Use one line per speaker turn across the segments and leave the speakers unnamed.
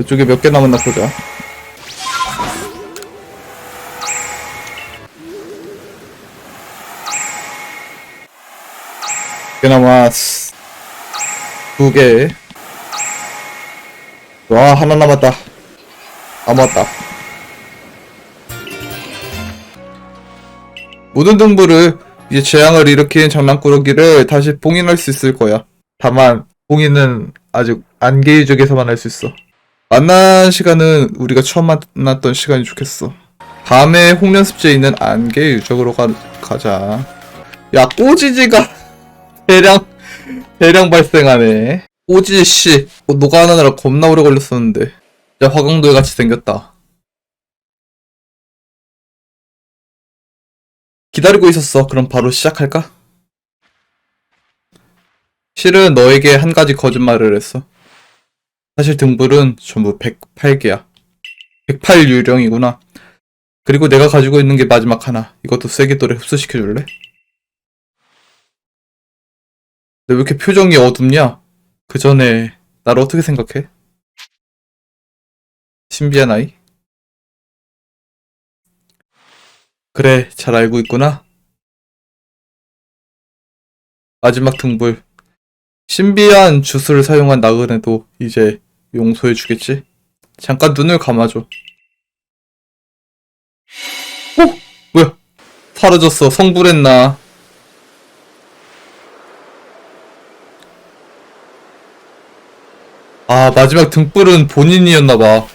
이쪽에 몇 개 남았나 보자. 개 남았어. 두 개. 와, 하나 남았다. 남았다. 모든 등불을 이제 재앙을 일으킨 장난꾸러기를 다시 봉인할 수 있을 거야. 다만 봉인은 아직 안개 유적에서만 할 수 있어. 만난 시간은 우리가 처음 만났던 시간이 좋겠어. 밤에 홍련습지에 있는 안개 유적으로 가, 가자. 야 꼬지지가 대량 대량 발생하네. 꼬지지 씨 어, 겁나 오래 걸렸었는데. 진짜 화강돌 같이 생겼다. 기다리고 있었어. 그럼 바로 시작할까? 실은 너에게 한 가지 거짓말을 했어. 사실 등불은 전부 108개야. 108 유령이구나. 그리고 내가 가지고 있는 게 마지막 하나. 이것도 세계돌에 흡수시켜 줄래? 너왜 이렇게 표정이 어둡냐? 그 전에 나를 어떻게 생각해? 신비한 아이? 그래, 잘 알고 있구나. 마지막 등불. 신비한 주술을 사용한 나그네도 이제 용서해 주겠지? 잠깐 눈을 감아줘. 어? 뭐야? 사라졌어. 성불했나? 아, 마지막 등불은 본인이었나봐.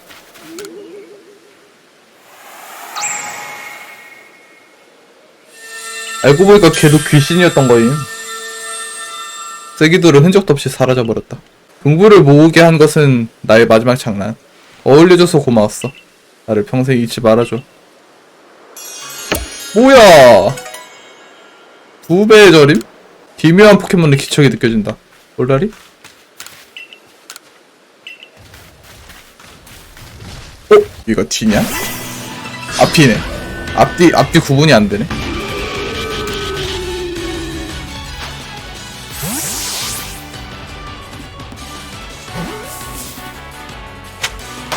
알고 보니까 걔도 귀신이었던 거임. 세기들은 흔적도 없이 사라져버렸다. 등불을 모으게 한 것은 나의 마지막 장난. 어울려줘서 고마웠어. 나를 평생 잊지 말아줘. 뭐야! 두 배의 저림? 기묘한 포켓몬의 기척이 느껴진다. 올라리? 어? 이거 뒤냐? 앞이네. 앞뒤, 앞뒤 구분이 안 되네.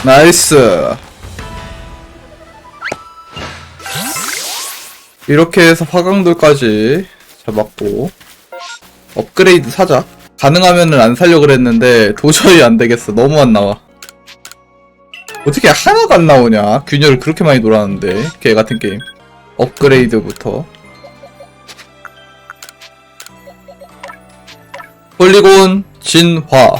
나이스. 이렇게 해서 화강돌까지 잡았고 업그레이드 사자. 가능하면은 안 살려 그랬는데 도저히 안 되겠어. 너무 안 나와. 어떻게 하나가 안 나오냐? 균열을 그렇게 많이 놀았는데 개 같은 게임. 업그레이드부터 폴리곤 진화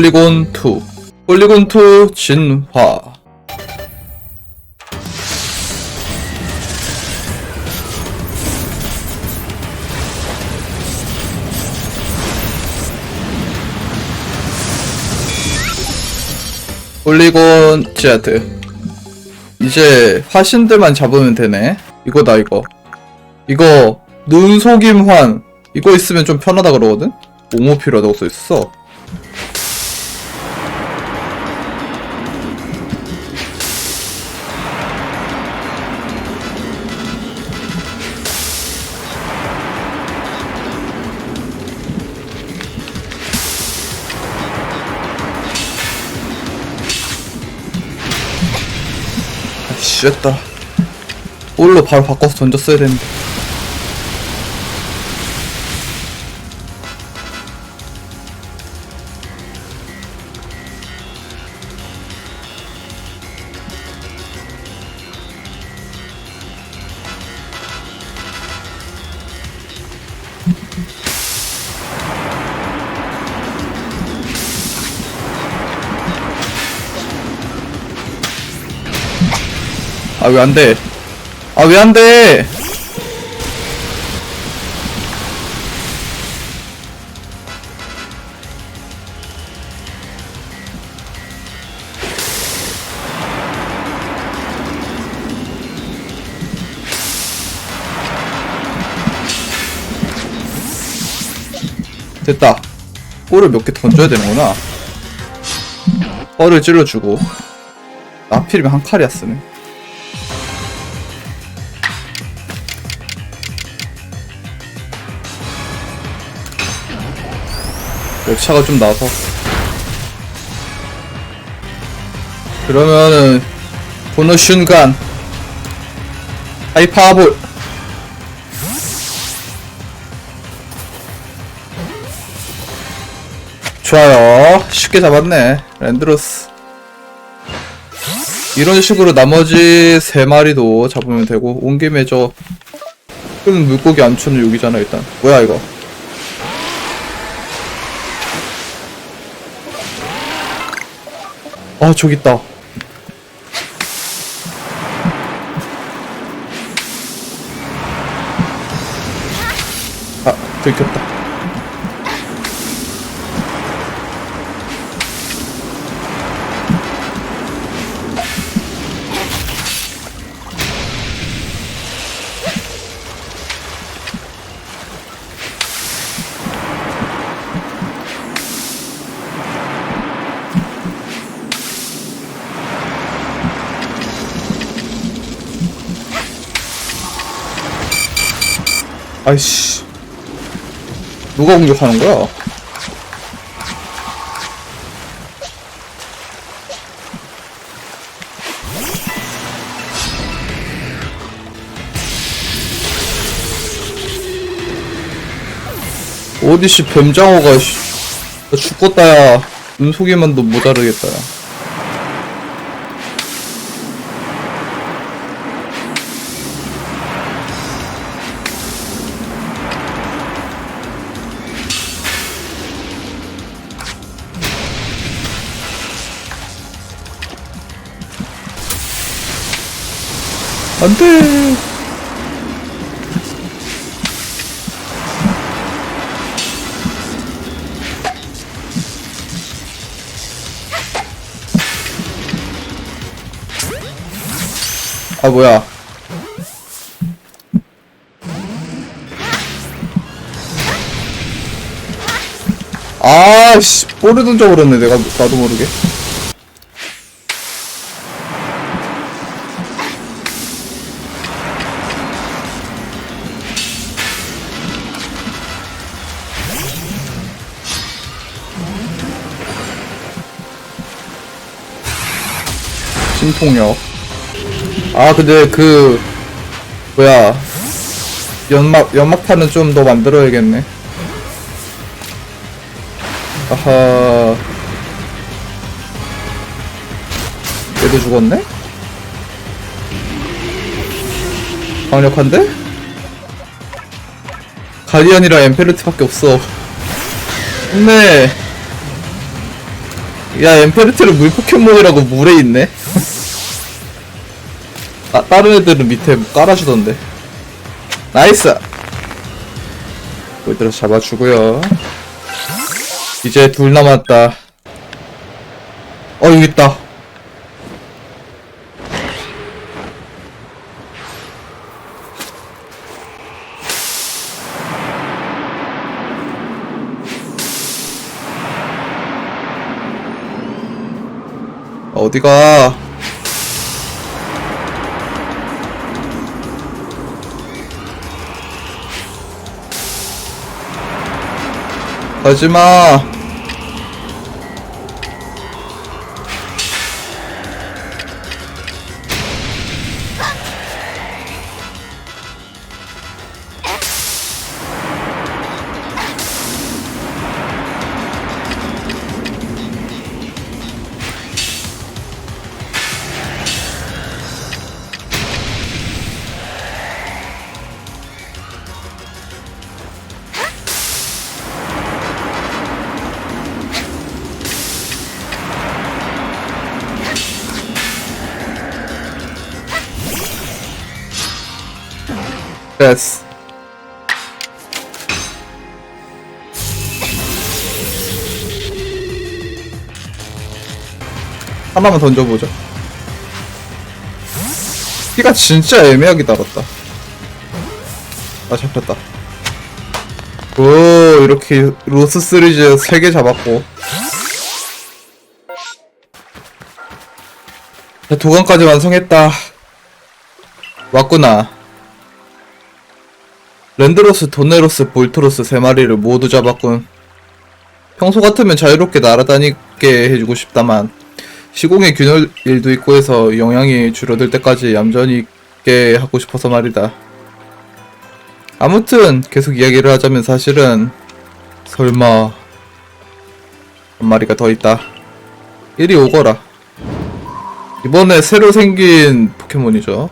폴리곤 2 폴리곤 2 진화. 폴리곤 Z 이제 화신들만 잡으면 되네. 이거다 이거. 이거 눈속임환. 이거 있으면 좀 편하다 그러거든? 오모 필요하다고 써있어 쉬었다. 볼로 바로 바꿔서 던졌어야 되는데. 아, 왜 안 돼? 아, 왜 안 돼? 됐다. 볼을 몇 개 던져야 되는구나. 뻘을 찔러주고. 하필이면 한 칼이야 쓰네. 역차가 좀 나서. 그러면은 보너 순간. 하이파볼. 좋아요. 쉽게 잡았네. 랜드로스. 이런 식으로 나머지 세 마리도 잡으면 되고 온 김에 저큰 물고기 안초는 여기잖아 일단. 뭐야 이거 아 저기 있다. 아 들켰다 아이씨 누가 공격하는 거야? 어디씨 뱀장어가 씨. 나 죽겠다 야 눈속이만도 모자르겠다 야 안돼. 아 뭐야. 아씨 볼을 던져버렸네 내가 나도 모르게 신통력 아 근데 그 뭐야 연막 연막탄은 좀 더 만들어야겠네 아하 얘도 죽었네? 강력한데? 가디언이랑 엠페르트밖에 없어 네. 야 엠페르트는 물 포켓몬이라고 물에 있네 아, 다른 애들은 밑에 깔아주던데. 나이스! 얘들아 잡아주고요. 이제 둘 남았다. 어, 여기 있다. 어디가? 가지마. 됐어. 하나만 던져보자. 피가 진짜 애매하게 달았다. 아, 잡혔다. 오, 이렇게 로스 시리즈 3개 잡았고. 자, 도감까지 완성했다. 왔구나. 랜드로스, 도네로스, 볼트로스 세 마리를 모두 잡았군. 평소 같으면 자유롭게 날아다니게 해주고 싶다만 시공의 균열 일도 있고 해서 영향이 줄어들 때까지 얌전히 있게 하고 싶어서 말이다. 아무튼 계속 이야기를 하자면 사실은 설마 한 마리가 더 있다. 이리 오거라. 이번에 새로 생긴 포켓몬이죠.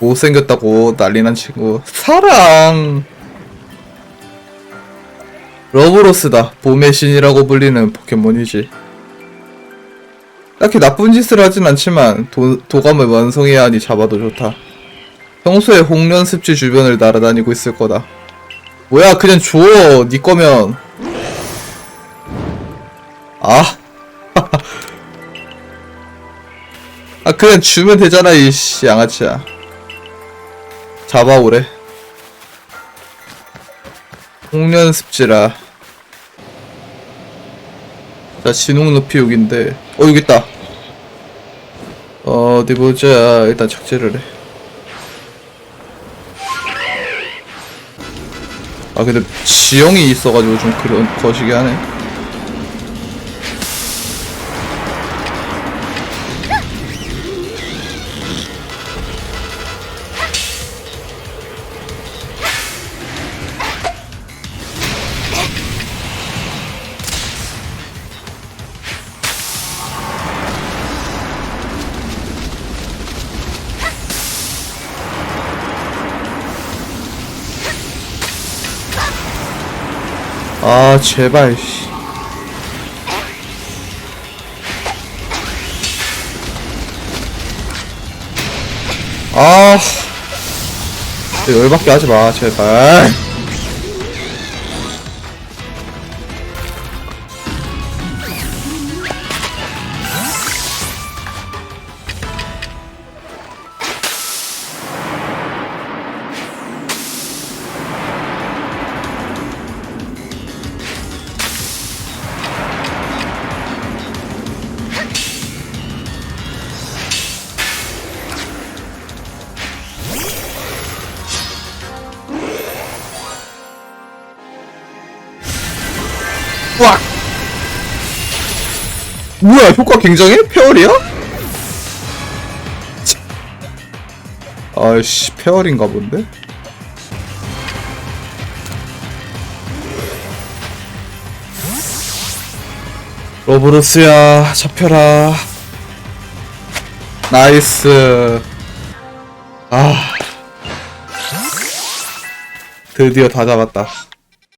못생겼다고 난리난 친구. 사랑! 러브로스다. 봄의 신이라고 불리는 포켓몬이지. 딱히 나쁜 짓을 하진 않지만 도, 도감을 완성해야 하니 잡아도 좋다. 평소에 홍련 습지 주변을 날아다니고 있을 거다. 뭐야 그냥 줘. 니 거면. 아. 아 그냥 주면 되잖아 이씨 양아치야. 잡아오래. 홍련 습지라. 자 진홍 높이 여기인데 어 여기 있다. 어, 어디 보자. 일단 착지를 해. 아 근데 지형이 있어가지고 좀 그런 거시기 하네. 아 제발. 씨. 아. 열받게 하지 마, 제발. 와! 뭐야, 효과 굉장해? 페어리야? 아이씨, 페어리인가 본데? 로브로스야, 잡혀라. 나이스. 아. 드디어 다 잡았다.